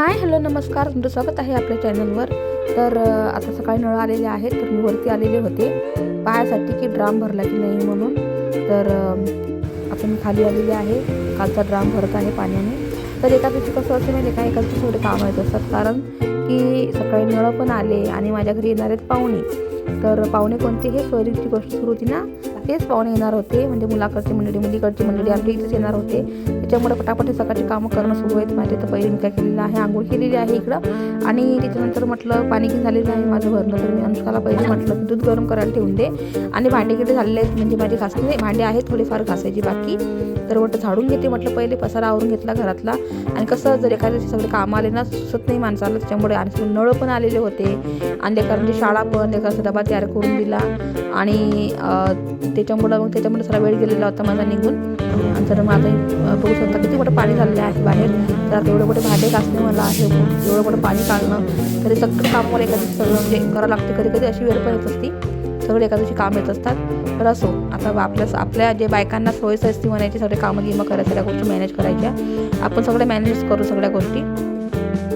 Hi hello नमस्कार. तुमचं स्वागत आहे आपल्या चॅनलवर. तर आता सकाळी नळ आलेले आहेत तर मी वरती आलेले होते. पाहायसाठी की ड्राम भरला की नाही म्हणून. तर आता मी खाली आलेली आहे. कालचा ड्राम भरत आहे पाण्याने. तर एका दिवशी कसं असते माहिती आहे का? एका दिवशी थोडे कामं येत असतात. कारण की सकाळी नळ पण आले आणि माझ्या घरी येणार आहेत पाहुणे. तर पाहुणे कोणते हे सोयरीची गोष्ट सुरू होती ना तेच पाहुणे येणार होते. म्हणजे मुलाकडची मंडळी मुलीकडची मंडळी आमच्या इथेच येणार होते. त्याच्यामुळे पटापट हे सकाळची कामं करणं सुरू आहेत. माझे तर पहिले मी काय केलेलं आहे आंघोळ केलेली आहे इकडं. आणि त्याच्यानंतर म्हटलं पाणी की झालेलं आहे माझं भरणं. तर मी अनुष्काला पहिले म्हटलं दूध गरम करायला ठेवून दे. आणि भांडे किती झालेले आहेत म्हणजे माझे नाही भांडे आहेत थोडेफार घासायची बाकी. तर म्हटलं झाडून घेते. म्हटलं पहिले पसारा आवरून घेतला घरातला. आणि कसं जर एखाद्या दिवशी सगळे कामं आले ना सुचत नाही माणसाला. त्याच्यामुळे आणि नळ पण आलेले होते. आणि लेकरांची शाळा पण लेकरांचा डबा तयार करून दिला. आणि त्याच्यामुळं मग त्याच्यामुळे सगळा वेळ गेलेला होता माझा निघून. तर मग आता बघू शकता किती मोठं पाणी झालेलं आहे बाहेर. तर आता एवढे मोठे भांडे घासणे मला आहे. एवढं मोठं पाणी काढणं. तरी सगळं काम मला एका दिवशी सगळं म्हणजे करावं लागते. कधी कधी अशी वेळ पण येत असती. सगळे एका दिवशी काम येत असतात. तर असो आता आपल्या आपल्या जे बायकांना सोयीचं असते म्हणायची सगळे कामं गिमं करायच्या सगळ्या गोष्टी मॅनेज करायच्या. आपण सगळे मॅनेज करू सगळ्या गोष्टी.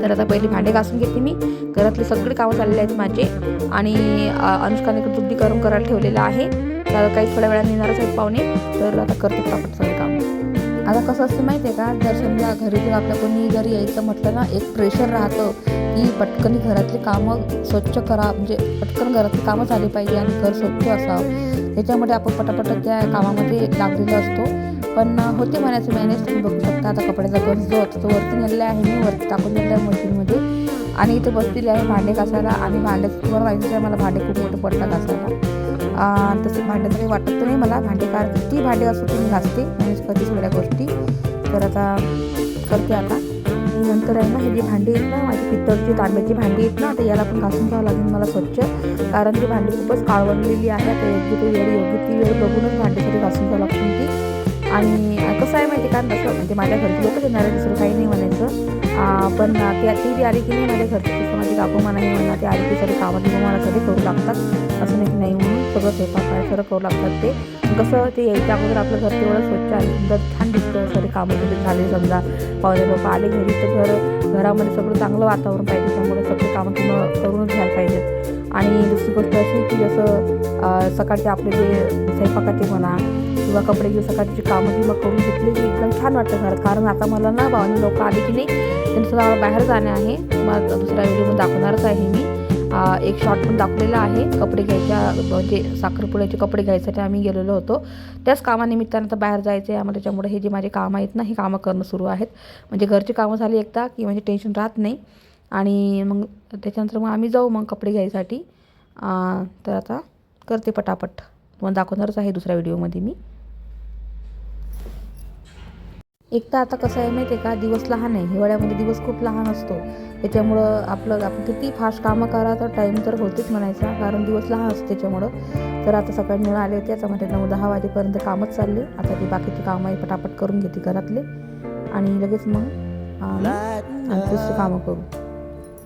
तर आता पहिली भांडे घासून घेते मी. घरातले सगळे कामं चाललेले आहेत माझे. आणि अनुष्काने इकडे गरम करायला ठेवलेलं आहे. तर काही थोड्या वेळाने येणारच आहेत पाहुणे. तर आता करते पटापट सगळे काम. आता कसं असतं माहिती आहे का? जर समजा घरी जर आपल्या कोणी जर यायचं म्हटलं ना एक प्रेशर राहतं की पटकन घरातली कामं स्वच्छ करा म्हणजे पटकन घरातली कामं झाली पाहिजे आणि घर स्वच्छ असावं. त्याच्यामध्ये आपण पटापट त्या कामामध्ये लागलेलो असतो. पण होते म्हणायचं मॅनेज तुम्ही बघू शकता. आता कपड्याचा गंज जो होता तो वरती नेलेला आहे मी वरती टाकून दिलेला आहे मशीनमध्ये. आणि इथे बसलेली आहे भांडे घासायला आणि भांड्याचं तुम्हाला माहितीच आहे मला भांडे खूप मोठे पडतात घासायला. तसं भांड्याचं काही वाटत तर नाही मला. भांडे कार किती भांडे असो ते मी घासते मॅनेज करते सगळ्या गोष्टी. तर आता करते आता. नंतर आहे ना हे जे भांडी आहेत ना माझी पित्तळची तांब्याची भांडी आहेत ना तर याला पण घासून घ्यावं लागेल मला स्वच्छ. कारण ती भांडी खूपच काळवडलेली आहे. आता योग्य ती वेळ योग्य ती वेळ बघूनच भांडी घासून घ्यावं लागतील ती. आणि कसं आहे माहिती का? तसं म्हणजे माझ्या घरची लोकच येणार आहे दुसरं काही नाही म्हणायचं. पण ती ती जी आली की नाही माझ्या घरची तसं माझी काकू म्हणा नाही म्हणा ती आली की सगळी कामात मला सगळे करू लागतात. असं नाही की नाही म्हणून सगळं स्वयंपाक आहे सगळं करू लागतात ते. कसं ते यायच्या अगोदर आपलं घर तेवढं स्वच्छ आहे. सुंदर छान दिसतं. सगळे कामं तिथे झाले समजा पाहुणे बाबा आले घरी तर घर घरामध्ये सगळं चांगलं वातावरण पाहिजे. त्यामुळे सगळे कामं तुम्हाला करूनच घ्यायला पाहिजेत. आणि दुसरी गोष्ट अशी की जसं सकाळचे आपले जे स्वयंपाकाचे म्हणा किंवा कपडे घेऊन सकाळची कामं किंवा करून घेतली की एकदम छान वाटतं घर कारण आता मला ना भावनी लोक आले की नाही त्यांचं सुद्धा बाहेर जाणे आहे. मग दुसऱ्या व्हिडिओमध्ये दाखवणारच आहे मी. एक शॉर्ट पण दाखवलेला आहे. कपडे घ्यायच्या म्हणजे साखरपुड्याचे कपडे घ्यायसाठी आम्ही गेलेलो होतो. त्याच कामानिमित्तानं आता बाहेर जायचं आहे. आम्हाला त्याच्यामुळे हे जे माझे कामं आहेत ना ही कामं करणं सुरू आहेत. म्हणजे घरची कामं झाली एकदा की म्हणजे टेन्शन राहत नाही. आणि मग त्याच्यानंतर मग आम्ही जाऊ मग कपडे घ्यायसाठी. तर आता करते पटापट. तुम्हाला दाखवणारच आहे दुसऱ्या व्हिडिओमध्ये मी. एक तर आता कसं आहे माहिती आहे का दिवस लहान आहे. हिवाळ्यामध्ये दिवस खूप लहान असतो. त्याच्यामुळं आपलं आपण किती फास्ट कामं करा तर टाईम तर होतेच म्हणायचा. कारण दिवस लहान असतो त्याच्यामुळं. तर आता सकाळी मुळं आले होते म्हणते नऊ दहा वाजेपर्यंत कामच चालले. आता ती बाकीची कामं आहे पटापट करून घेते घरातले. आणि लगेच मग अं, दुसरी कामं करू.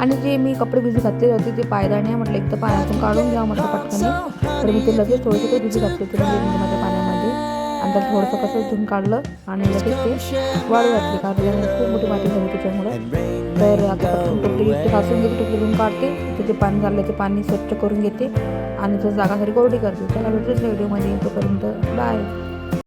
आणि जे मी कपडे भिजू घातलेले होते ते पायदाने म्हटलं एक तर पाण्यातून काढून घ्या म्हटलं पटकन. तर मी ते लगेच थोडेसे ते भिजू घातले होते म्हणजे माझ्या पाण्यामध्ये. आणि त्यात थोडंसं कसं धुवून काढलं आणि लगेच ते वाळू घातले कारण खूप मोठी माती झाली त्याच्यामुळं. तर आता टोपली घासून घेते टोपली धुवून काढते. तिथे पाणी झालं ते पाणी स्वच्छ करून घेते. आणि जर जागा कोरडी करते. त्याला भेटतेच व्हिडिओमध्ये तोपर्यंत बाय.